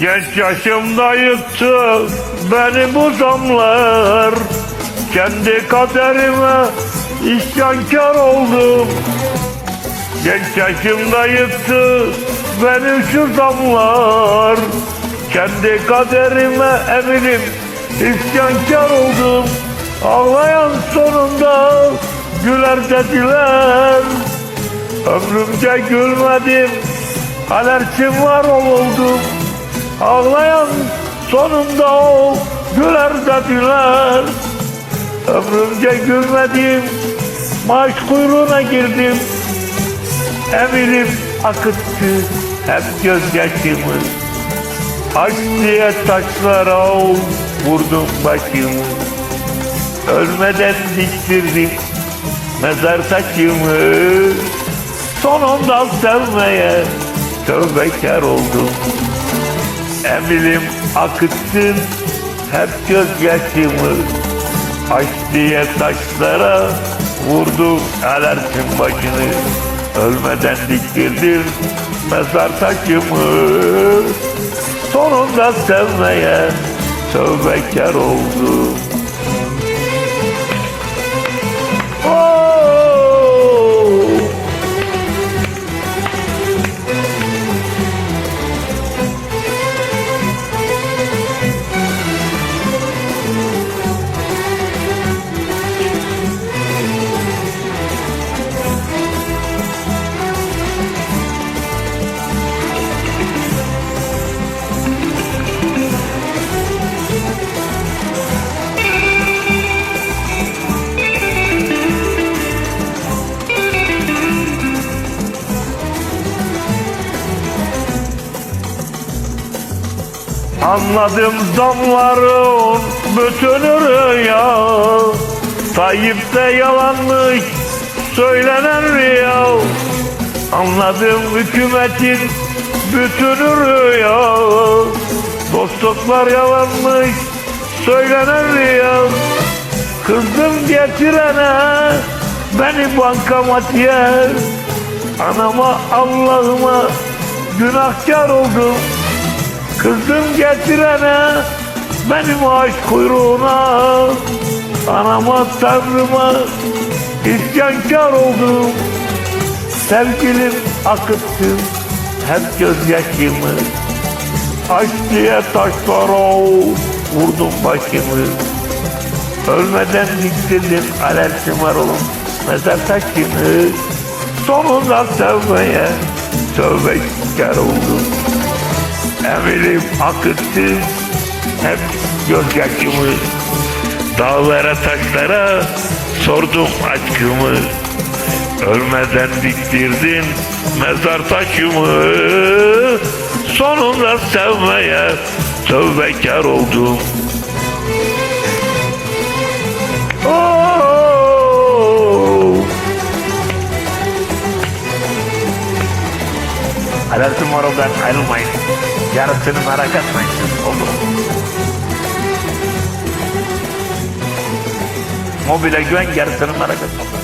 Genç yaşımda yıktı beni bu zamlar Kendi kaderime isyankar oldum. Genç yaşımda yıktı beni şu zamlar. Kendi kaderime eminim isyankar oldum. Ağlayan sonunda güler dediler. Ömrümce gülmedim alerjim var oldum. Ağlayan sonunda o güler dediler Ömrümce gülmedim maaş kuyruğuna girdim. Eminim akıttı hep gözyaşımı Aşk diye taşlara vurdum başımı. Ölmeden diktirdim mezar taşımı. Sonunda sevmeye tövbekar oldum. Emilim akıttın hep gözyaşımı Aşk diye taşlara vurdum alersin başını Ölmeden diktirdim. Mezar taşımı Sonunda sevmeye tövbekar oldum Anladım zamların bütünü rüya. Tayyip'te yalanmış söylenen rüya. Anladım hükümetin bütünü rüya. Dostluklar yalanmış söylenen rüya. Kızdım getirene beni bankamatiğe Anama Allah'ıma günahkar oldum Kızım getirene benim aşk kuyruğuna Anama tanrıma isyankar oldum. Sevgilim akıttım hep gözyaşımı. Aşk diye taşlara vurdum başımı. Ölmeden diktirdim alerjim var oğlum Mezar taşını sonunda sevmeye tövbekar oldum Eminim akıttı hep gözyaşımı Dağlara taşlara sordum aşkımı Ölmeden diktirdin mezar taşımı Sonunda sevmeye tövbekar oldum! Alerjim var oradan ayrılmayın. Yarısını merak etmeyin. Oldu. Mobile güven yarısını merak etmeyin.